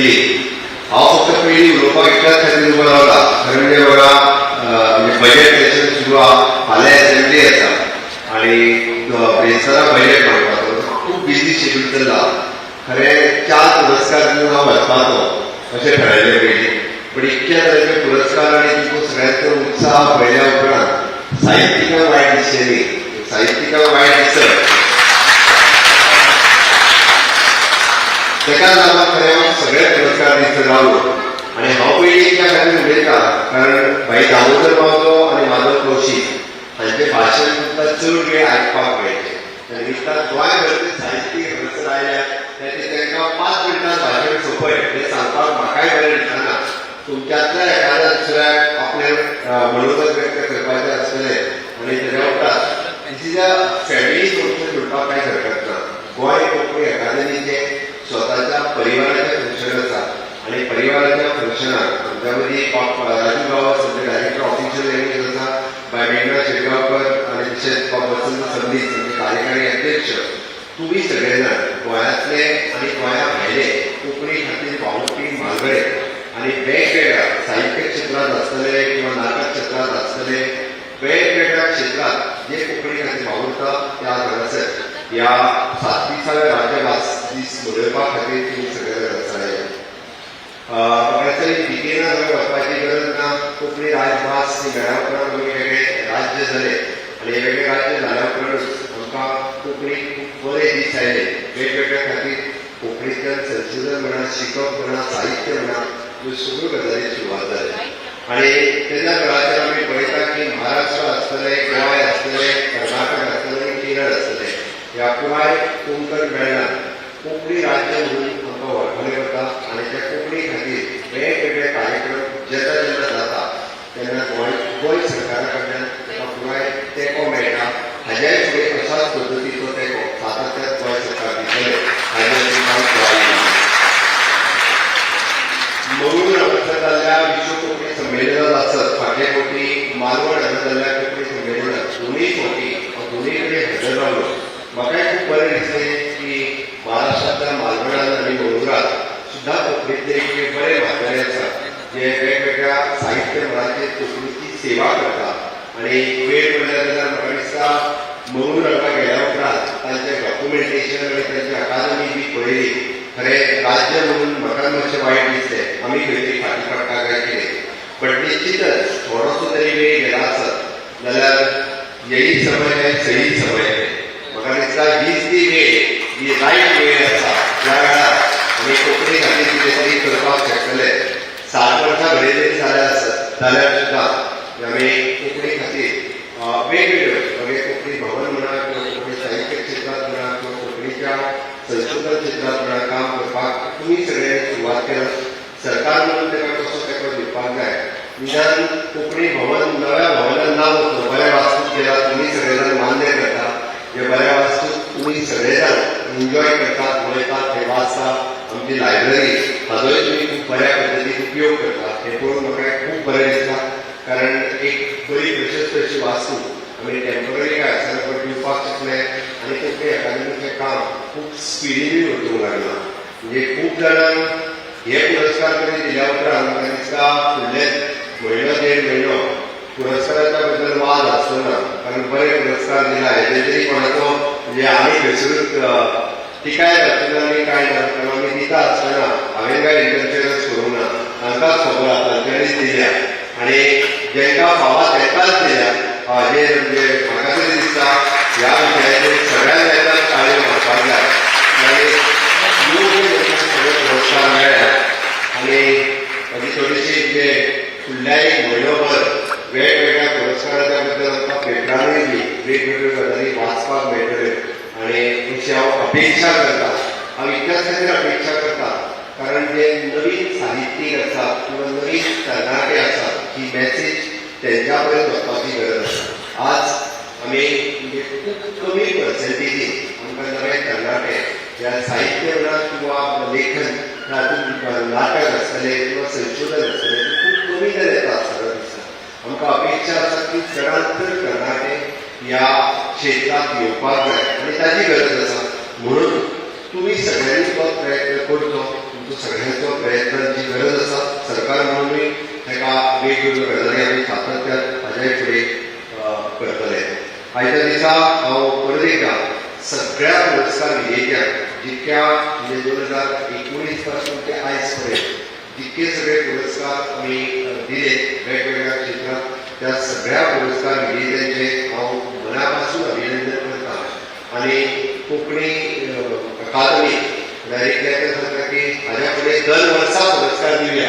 केली हांव फक्त पयलीं उलोवपाक इतल्याच खातीर उबो रावला खरें म्हणजे बघा म्हणजे बजेट सेशन सुरू आहा फाल्यां एसेंब्ली आसा आनी ब्रेस्तारा बजेट मांडपाचो खूब बिजी शेड्यूल चल्ला खरें चार पुरस्कार दिवन हांव वचपाचो अशें ठरयलें पयलीं पण इतक्या तरेचे पुरस्कार आनी तितून सगळ्यांचो उत्साह पळयल्या उपरांत साहित्यिकांक वायट दिसचें न्ही साहित्यिकांक वायट दिसत तेका लागून खरें हांव सगळे असं दिवचे आणि आनी हांव पयलीं त्या खातीर उलयता कारण भाई दामोदर मावजो आणि माधव कौशिक हांचें भाशण सुद्दां चड वेळ आयकपाक मेळचें आनी दिसता गोंयभरचे साहित्यीक हांगासर आयल्या तेचे तांकां पांच मिनटां भाशण सोंपय हें सांगपाक म्हाकाय बरें दिसना तुमच्यातल्या एखाद्या दुसऱ्याक आपलें मनोगत व्यक्त करपाचें आसतलें आनी तेच्या उपरांत तिच्या फॅमिली सोडून सोडपाक कांय हरकत ना गोंय कोंकणी अकादमीचे स्वताच्या परिवाराचें कार्यकारी अध्यक्ष तुमी सगळे जाण गोंयांतले आनी गोंया भायले कोंकणी खातीर वावुरपी मालगडे आनी वेगवेगळ्या साहित्य क्षेत्रांत आसतले किंवा नाटक क्षेत्रांत आसतले वेगवेगळ्या क्षेत्रात जे कोंकणी खातीर वावुरता त्या हांगासर ह्या सातविसाव्या राज्यभास दीस मनोवपा खातीर तुम्ही सगळे जाण आसतले म्हाका भिकेना खंय वचपाची गरज ना कोंकणी राजभास ही मेळ्या उपरांत वेगवेगळे राज्य जाले आनी वेगवेगळे राज्य झाल्या उपरांत आमकां कोंकणी बरे दीस आयले वेगवेगळ्या खातीर कोंकणींतल्यान संशोधन म्हणा शिकप म्हणा साहित्य म्हणा ह्यो सगळ्यो गजाली सुरवात जाल्या आनी तेन्ना वेळाचेर आमी पळयता की महाराष्ट्र आसतले गोंय आसतले कर्नाटक आसतले केरळ आसतले ह्या पुराय कोंकण मेळना कोंकणी राज्य म्हणून आमकां वळखलें वता आनी त्या कोंकणी खातीर वेगवेगळे कार्यक्रम जेन्ना जेन्ना जाता तेन्ना गोंय सरकारा कडल्यान ताका पुराय तेंको मेळटा हाज्याय फुडें अशाच पद्दतीचो तेंको सातत्यान गोंय सरकार दितले हाजेर आमी कांयच दुबाव ना म्हणून हांगासर जाल्ल्या विश्व कोंकणी संमेलनात आसत फाटले फावटी मालवण हांगा जाल्ल्या कोंकणी संमेलनात दोनूय फावटी हांव दोनूय कडेन हजर रावलो म्हाकाय खूब बरें दिसलें की महाराष्ट्रांतल्या मालवणांत आनी मंगळुरात सुद्दां कोंकणीतले एक बरे म्हातारे आसात जे वेगवेगळ्या साहित्य मनाचे कोंकणीची सेवा करतात. आनी वेळ म्हणल्यार जाल्यार म्हाका दिसता गेल्या उपरांत तांचें डॉक्युमेंटेशन आनी तांची अकादमी बी पळयली खरें राज्य म्हणून म्हाका मातशें वायट दिसलें आमी खंय तरी फाटीं पडटा काय कितें बट निश्चितच थोडोसो तरी वेळ गेला असत जाल्यार यही समय है सही समय है म्हाका दिसता हीच ती वेळ ही रायट वेळ आसा ज्या वेळार आमी कोंकणी खातीर कितें तरी करपाक शकतले सात वर्सां असतात. जरी जाल्या आसत जाल्यार सुद्दां आमी कोंकणी खातीर वेगवेगळ्यो मागीर म्हणजे कोंकणी भवन म्हणा किंवा कोंकणी साहित्य क्षेत्रात म्हणा किंवा कोंकणीच्या संशोधन क्षेत्रात म्हणा काम करपाक तुम्ही सगळ्यांनी सुरुवात केला सरकार म्हणून तेका कसो तेको दिवपाक जाय निदान कोंकणी भवन नव्या भवनान नांव वचो बऱ्या वास्तूक केला तुमी सगळे जाण मान्य करता हे बऱ्या वास्तूक तुमी सगळे जाण एन्जॉय करतात पळयतात हे वाचतात आमची लायब्ररी हाजोय तुमी खूब बऱ्या पद्दतीन उपयोग करतात हे पळोवन म्हाका खूब बरें दिसता कारण एक बरी प्रशस्त अशी वास्तू आमी टेंपररी काय आसतना पण दिवपाक शकले आनी कोंकणी अकादमीचें काम खूब स्पिडीनी वचूंक लागलां म्हणजे खूब जाणांक हे पुरस्कार कधी दिल्या उपरांत म्हाका फुडलेच फुडले म्हयनो देड म्हयनो पुरस्काराच्या बद्दल वाद आसना कारण बरे पुरस्कार दिला हे तरी कोणाचो? म्हणजे आमी खंयसरूच टिकाय जातलो आनी काय ना कारण आमी दिता आसतना हांवें काय इंटरफियरन्स करूंक ना तांकांच खबर आसा तांच्यांनीच दिल्या आनी जेंकां फावा तेंकांच दिल्या हाजेर म्हणजे म्हाका तरी दिसता ह्या विशयाचेर सगळ्या जायतात ताळयो मारपाक जाय आनी योग्य लोकांक सगळे पुरस्कार मेळ्ळ्या आनी म्हजी थोडीशी जे फुडल्या एक म्हयनोभर वेगवेगळ्या पुरस्काराच्या बद्दल आमकां पेपरांनी बी वेगवेगळ्यो गजाली वाचपाक मेळटल्यो आनी अशी हांव अपेक्षा करता हांव इतल्याच खातीर अपेक्षा करता कारण जे नवीन साहित्यीक आसात किंवा नवीन तरणाटे आसात ही मेसेज तेंच्या पर्यंत वचपाची गरज आसा आज आमी म्हणजे खूब कमी पर्सेंटेजीन आमकां नवे तरणाटे ह्या साहित्य म्हणा किंवा लेखन तातूंत नाटक आसतले किंवा संशोधन आसतले खूप खूब कमी जालें येता आसतना दिसता आमकां अपेक्षा आसा की चडांतर तरणाटे ह्या क्षेत्रांत येवपाक जाय आनी ताची गरज आसा म्हणून तुमी सगळ्यांनी तो प्रयत्न करचो तुमचो सगळ्यांचो प्रयत्नांची गरज आसा सरकार म्हणूनय ताका वेगवेगळ्यो गजाली आमी सातत्यान हाज्याय फुडें करतले आयच्या दिसा हांव परत एकदा सगळ्या पुरस्कार विजेत्यांक जितक्या म्हणजे दोन हजार एकोणीसपासून ते आयज पर्यंत जितके सगळे पुरस्कार आमी अ, दिले वेगवेगळ्या क्षेत्रात त्या सगळ्या पुरस्कार विजेत्यांचे हांव मनापासून अभिनंदन करता आणि कोंकणी अ, अकादमी डायरेक्टली ते सांगता की हाज्या फुडें दर वर्सा पुरस्कार दिवया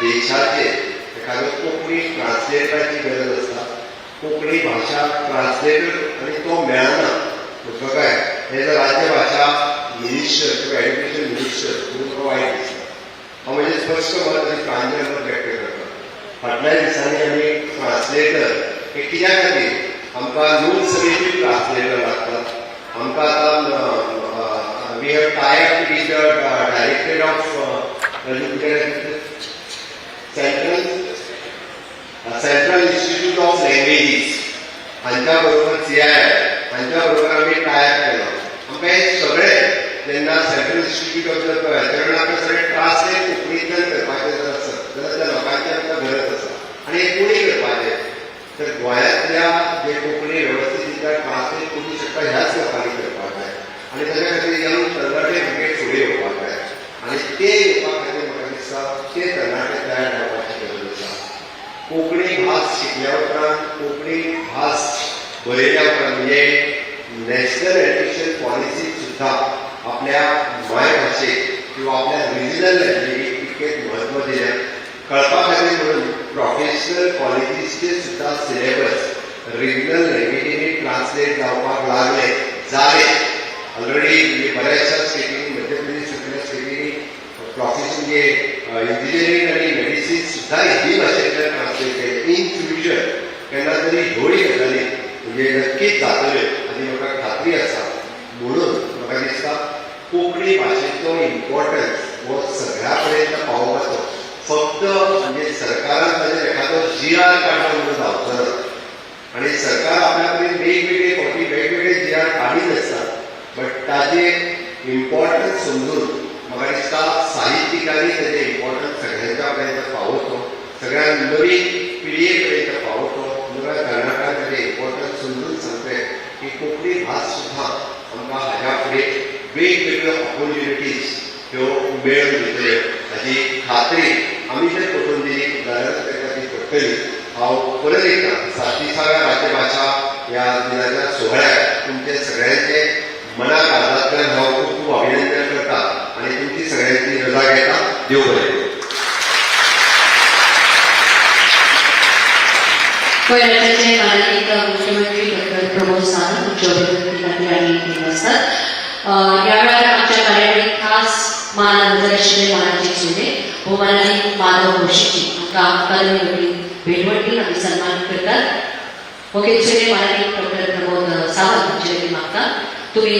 देशाचे देशाचेर एखादो कोंकणी ट्रान्सलेटराची गरज आसता कोंकणी भाशा ट्रान्सलेटर आनी तो मेळना म्हटलो काय हे जर राज्य भाशा मिनिस्टर किंवा एज्युकेशन मिनिस्टर म्हणून म्हाका वायट दिसता हांव म्हणजे स्पश्ट मत आनी प्रांजळ व्यक्त करता. फाटल्या दिसांनी आमी ट्रान्सलेटर हे कित्या खातीर आमकां न्यूज सगळीचे ट्रान्सलेटर लागतात आमकां आतां we have tried to be the director of central central institute of languages हांच्या बरोबर सी आय हांच्या बरोबर आमी टायर केलो आमकां हे सगळे जेन्ना सेंट्रल इन्स्टिट्यूट ऑफ जर द तेन्ना आमकां सगळें ट्रान्सलेट कोंकणींतल्यान करपाचें जर आसत जाल्यार त्या लोकांची आमकां गरज आसा आनी हे कोणी करपाचें. तर गोंयांतल्या जे कोंकणी वेवस्थीत ट्रान्सलेट करूंक शकता ह्याच लोकांनी करपाक जाय आनी ताच्या खातीर येवन तरणाटे भुरगे फुडें येवपाक जाय आनी ते येवपा खातीर म्हाका दिसता ते तरणाटे उपरांत कोंकणी भास बरयल्या उपरांत म्हणजे नॅशनल एड्युकेशन पॉलिसीक सुद्धा आपल्या मायभाशेक किंवा आपल्या रिजनल लँग्वेजीक तितकेच म्हत्व दिल्या कळपा खातीर म्हणून सिलेबस रिजनल लँग्वेजींनी ट्रान्सलेट जावपाक ऑलरेडी बऱ्याचशा स्टेटींनी मध्य प्रदेश सगळ्या स्टेटींनी प्रोफेशन जे इंजिनियरींग आणि ही भाषेतल्या हिंदी ट्रान्सलेट केले इन फ्युचर केन्ना तरी ह्योय गजाली म्हणजे नक्कीच जातले आनी म्हाका खात्री आसा म्हणून म्हाका दिसता कोंकणी भाशेचो इम्पॉर्टन्स हो सगळ्या पर्यंत पावोवपाचो फक्त म्हणजे सरकारान ताजेर एखादो जी आर काडलो म्हणून जावचो ना आणि सरकार आपल्या कडेन वेगवेगळे फावटी वेगवेगळे जी आर काडीत बट ताजे इम्पॉर्टन्स समजून म्हाका साहित्यिकांनी त्याचे इम्पॉर्टन्स सगळ्यांच्या पावतो सगळ्या नवीन पिढीपर्यंत पावतो नव्या तरणाट्यांक तेजे इम्पॉर्टन्स समजून सांगते की कोंकणी भास सुद्धा आमकां हाज्या फुडें वेगवेगळ्यो ऑपॉर्च्युनिटीज ह्यो मेळून दितल्यो हाची खात्री आमी जे करून दिली ताका ती पडटली हांव परत एकदा सातीसाव्या राज्यभाषा ह्या दिनाच्या सोहळ्याक तुमचे सगळ्यांचे मनाक आदांतल्यान हांव खूब खूब अभिनंदन करता आणि तुमची सगळ्यांची रजा घ्यायला देव बरे. माननीय मुख्यमंत्री डॉक्टर प्रमोद सावंत उच्च अभिवृद्धी आणि केलं असतात यावेळेला आमच्या कार्यावळीत खास मान मानाचे सोने व माधव घोषीची आमकां अकादमी वतीन भेटवटी सन्मान करतात. ओके दुसरे माननीय डॉक्टर प्रमोद सावंत तुमचे मागतात तुम्ही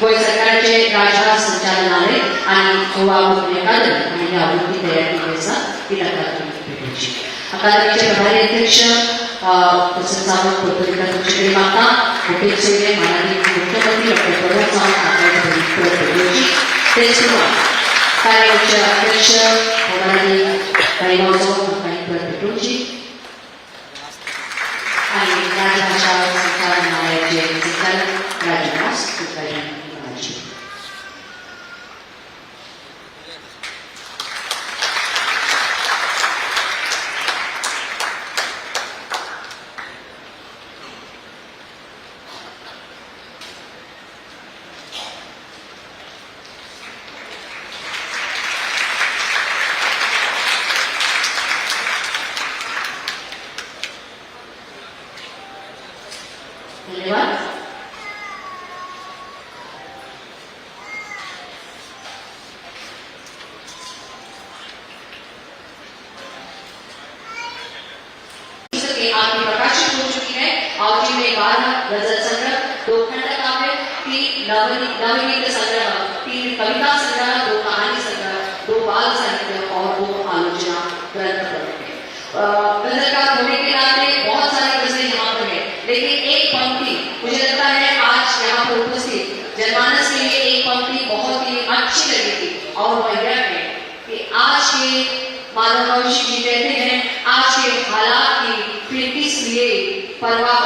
गोय सरकारचे राजभार संचालनालय आणि गोवा मुख्य अकादमी आणि ह्या आवृत्ती तयार केली आसा ती अकादमी भेटूची अकादमीचे प्रभारी अध्यक्ष प्रसन्न सावंत पोर्तुगीज तुमचे माता मुखेल सोयरे माननीय मुख्यमंत्री डॉक्टर प्रमोद सावंत आपल्या भेटूची ते सुरुवात Pani Przewodnicząca, पुस्तकें आपकी प्रकाशित हो चुकी है। और जिनमें बारह गज़ल संग्रह, दो खंड काव्य तीन नवनी नवनीत संग्रह, तीन कविता संग्रह, दो कहानी संग्रह, दो बाल साहित्य और दो आलोचना ग्रंथ है। लेकिन एक पंक्ति बहुत ही अच्छी और वह यह है कि आज के मानव जी कहते 关了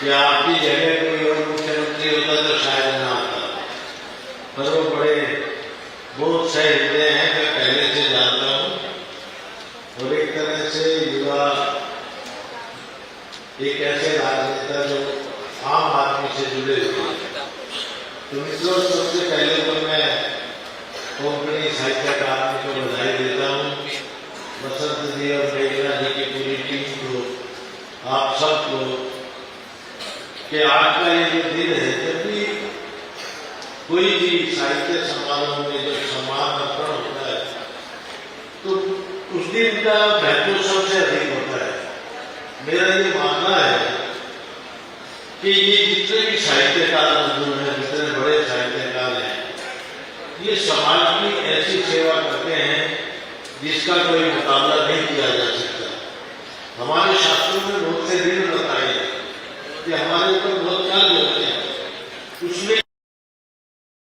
कि आपकी जगह कोई और मुख्यमंत्री होता तो शायद ना आता पर वो बड़े, बहुत सही हृदय हैं, मैं पहले से जानता हूँ। और एक तरह से युवा एक ऐसे राजनेता जो आम आदमी से जुड़े हुए हैं। तो मित्रों, सबसे पहले तो मैं कोंकणी साहित्य अकादमी को बधाई देता हूँ। बसंत जी और मेघना जी की पूरी टीम को आप सबको कि आज का ये जो दिन है जब भी कोई भी साहित्य समारोह में जब सम्मान अर्पण होता है तो उस दिन का महत्व सबसे अधिक होता है। मेरा ये मानना है कि ये जितने भी साहित्यकार मजदूर हैं, जितने बड़े साहित्यकार हैं, ये समाज की ऐसी सेवा करते हैं जिसका कोई मुकाबला नहीं किया जा सकता। हमारे